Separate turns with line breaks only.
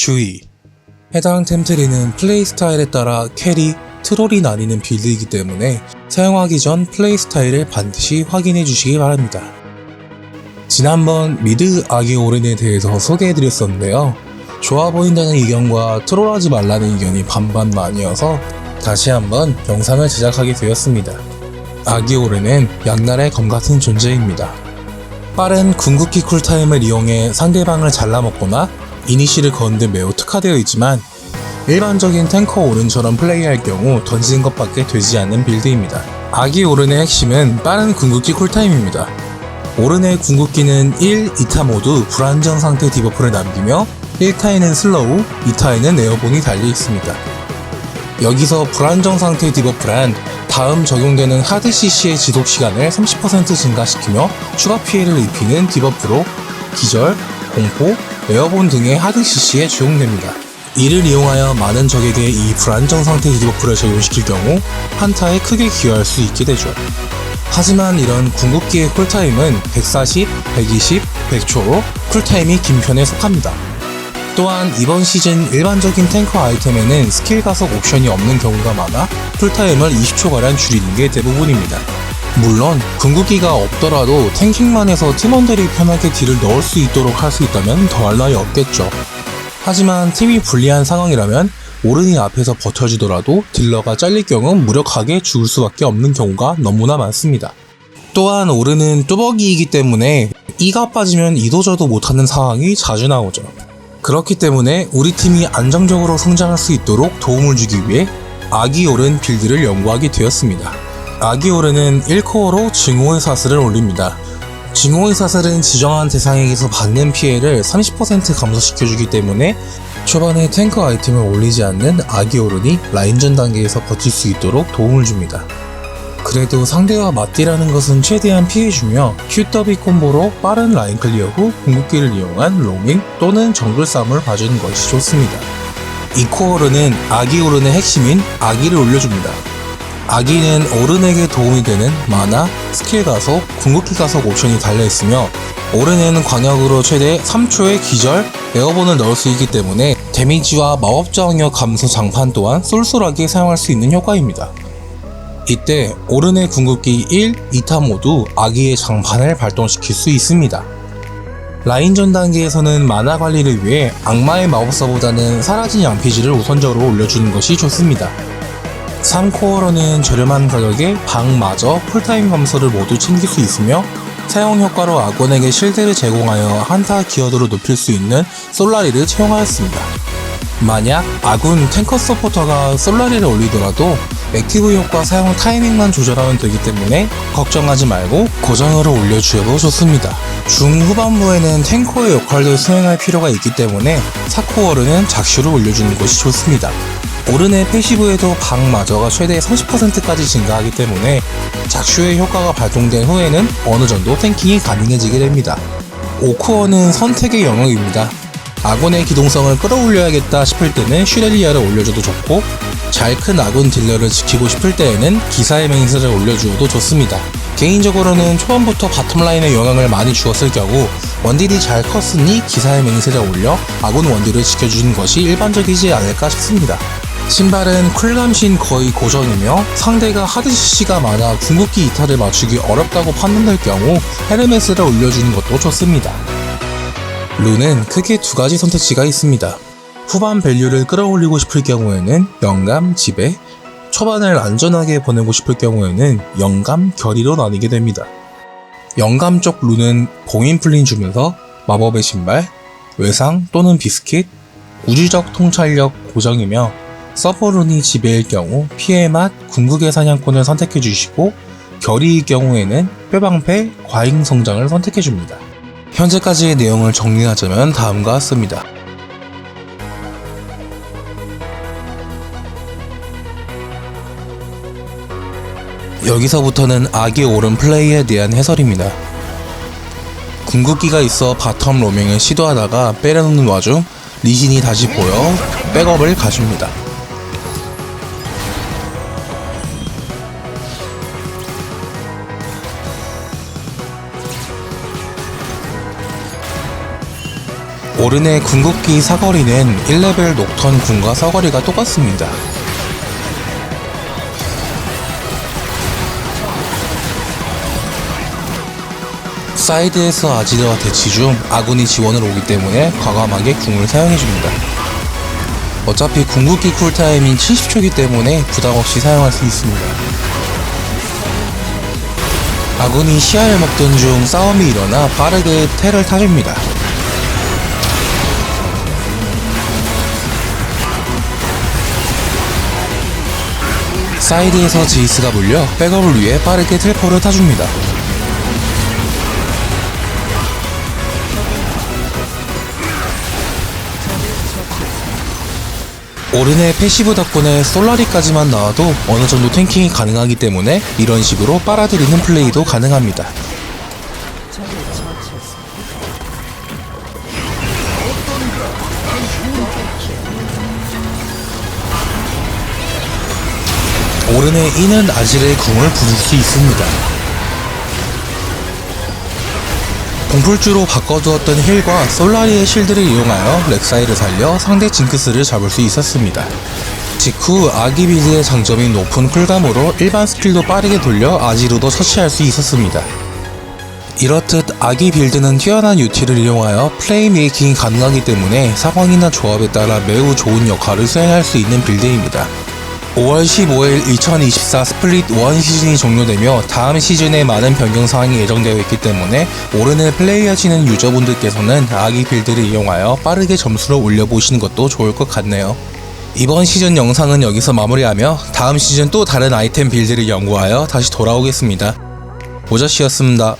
주의! 해당 템트리는 플레이 스타일에 따라 캐리, 트롤이 나뉘는 빌드이기 때문에 사용하기 전 플레이 스타일을 반드시 확인해 주시기 바랍니다. 지난번 미드 아기 오른에 대해서 소개해 드렸었는데요. 좋아 보인다는 의견과 트롤하지 말라는 의견이 반반 나뉘어서 다시 한번 영상을 제작하게 되었습니다. 아기 오른은 양날의 검 같은 존재입니다. 빠른 궁극기 쿨타임을 이용해 상대방을 잘라먹거나 이니시를 거는데 매우 특화되어 있지만 일반적인 탱커 오른처럼 플레이할 경우 던지는 것밖에 되지 않는 빌드입니다. 아기 오른의 핵심은 빠른 궁극기 쿨타임입니다. 오른의 궁극기는 1, 2타 모두 불안정 상태 디버프를 남기며 1타에는 슬로우, 2타에는 에어본이 달려 있습니다. 여기서 불안정 상태 디버프란 다음 적용되는 하드 CC의 지속 시간을 30% 증가시키며 추가 피해를 입히는 디버프로 기절, 공포, 에어본 등의 하드 CC에 적용됩니다. 이를 이용하여 많은 적에게 이 불안정 상태 디버프를 적용시킬 경우 한타에 크게 기여할 수 있게 되죠. 하지만 이런 궁극기의 쿨타임은 140, 120, 100초로 쿨타임이 긴 편에 속합니다. 또한 이번 시즌 일반적인 탱커 아이템에는 스킬 가속 옵션이 없는 경우가 많아 쿨타임을 20초가량 줄이는 게 대부분입니다. 물론 궁극기가 없더라도 탱킹만 해서 팀원들이 편하게 딜을 넣을 수 있도록 할 수 있다면 더할 나위 없겠죠. 하지만 팀이 불리한 상황이라면 오른이 앞에서 버텨주더라도 딜러가 잘릴 경우 무력하게 죽을 수밖에 없는 경우가 너무나 많습니다. 또한 오른은 뚜벅이이기 때문에 이가 빠지면 이도저도 못하는 상황이 자주 나오죠. 그렇기 때문에 우리 팀이 안정적으로 성장할 수 있도록 도움을 주기 위해 아기 오른 빌드를 연구하게 되었습니다. 아기 오른은 1코어로 증오의 사슬을 올립니다. 증오의 사슬은 지정한 대상에게서 받는 피해를 30% 감소시켜주기 때문에 초반에 탱커 아이템을 올리지 않는 아기 오른이 라인전 단계에서 버틸 수 있도록 도움을 줍니다. 그래도 상대와 맞디라는 것은 최대한 피해주며 QW 콤보로 빠른 라인 클리어 후 궁극기를 이용한 로밍 또는 정글 싸움을 봐주는 것이 좋습니다. 이 코어르는 아기 오른의 핵심인 아기를 올려줍니다. 아기는 오른에게 도움이 되는 마나, 스킬 가속, 궁극기 가속 옵션이 달려있으며 오른에는 광역으로 최대 3초의 기절, 에어본을 넣을 수 있기 때문에 데미지와 마법 저항력 감소 장판 또한 쏠쏠하게 사용할 수 있는 효과입니다. 이때 오른의 궁극기 1, 2타 모두 아기의 장판을 발동시킬 수 있습니다. 라인전 단계에서는 만화 관리를 위해 악마의 마법사보다는 사라진 양피지를 우선적으로 올려주는 것이 좋습니다. 3코어로는 저렴한 가격에 방마저 풀타임 감소를 모두 챙길 수 있으며 사용 효과로 아군에게 실드를 제공하여 한타 기여도를 높일 수 있는 솔라리를 채용하였습니다. 만약 아군 탱커 서포터가 솔라리를 올리더라도 액티브 효과 사용 타이밍만 조절하면 되기 때문에 걱정하지 말고 고정으로 올려주셔도 좋습니다. 중후반부에는 탱커의 역할도 수행할 필요가 있기 때문에 4코어르는 작슈를 올려주는 것이 좋습니다. 오른의 패시브에도 방마저가 최대 30%까지 증가하기 때문에 작슈의 효과가 발동된 후에는 어느 정도 탱킹이 가능해지게 됩니다. 5코어는 선택의 영역입니다. 아군의 기동성을 끌어올려야겠다 싶을 때는 슈렐리아를 올려줘도 좋고 잘 큰 아군 딜러를 지키고 싶을 때에는 기사의 맹세를 올려주어도 좋습니다. 개인적으로는 초반부터 바텀라인에 영향을 많이 주었을 경우 원딜이 잘 컸으니 기사의 맹세를 올려 아군 원딜을 지켜주는 것이 일반적이지 않을까 싶습니다. 신발은 쿨감신 거의 고정이며 상대가 하드 CC가 많아 궁극기 이탈을 맞추기 어렵다고 판단될 경우 헤르메스를 올려주는 것도 좋습니다. 룬은 크게 두 가지 선택지가 있습니다. 후반 밸류를 끌어올리고 싶을 경우에는 영감, 지배, 초반을 안전하게 보내고 싶을 경우에는 영감, 결의로 나뉘게 됩니다. 영감 쪽 룬은 봉인 풀린 주면서 마법의 신발, 외상 또는 비스킷, 우주적 통찰력 고정이며 서버룬이 지배일 경우 피해 맛, 궁극의 사냥꾼을 선택해 주시고 결의의 경우에는 뼈방패, 과잉 성장을 선택해 줍니다. 현재까지의 내용을 정리하자면 다음과 같습니다. 여기서부터는 악이 오른 플레이에 대한 해설입니다. 궁극기가 있어 바텀 로밍을 시도하다가 빼려놓는 와중 리신이 다시 보여 백업을 가줍니다. 오른의 궁극기 사거리는 1레벨 녹턴 궁과 사거리가 똑같습니다. 사이드에서 아지르와 대치 중 아군이 지원을 오기 때문에 과감하게 궁을 사용해줍니다. 어차피 궁극기 쿨타임인 70초이기 때문에 부담없이 사용할 수 있습니다. 아군이 시야를 먹던 중 싸움이 일어나 빠르게 테를 타줍니다. 사이드에서 제이스가 물려 백업을 위해 빠르게 텔포를 타줍니다. 오른의 패시브 덕분에 솔라리까지만 나와도 어느 정도 탱킹이 가능하기 때문에 이런 식으로 빨아들이는 플레이도 가능합니다. 오른의 이는 아질의 궁을 부술 수 있습니다. 공풀주로 바꿔두었던 힐과 솔라리의 실드를 이용하여 렉사이를 살려 상대 징크스를 잡을 수 있었습니다. 직후 아기 빌드의 장점인 높은 쿨감으로 일반 스킬도 빠르게 돌려 아지로도 처치할 수 있었습니다. 이렇듯 아기 빌드는 뛰어난 유티를 이용하여 플레이 메이킹이 가능하기 때문에 상황이나 조합에 따라 매우 좋은 역할을 수행할 수 있는 빌드입니다. 5월 15일 2024 스플릿 1 시즌이 종료되며 다음 시즌에 많은 변경 사항이 예정되어 있기 때문에 오른을 플레이하시는 유저분들께서는 아기 빌드를 이용하여 빠르게 점수를 올려보시는 것도 좋을 것 같네요. 이번 시즌 영상은 여기서 마무리하며 다음 시즌 또 다른 아이템 빌드를 연구하여 다시 돌아오겠습니다. 오저씨였습니다.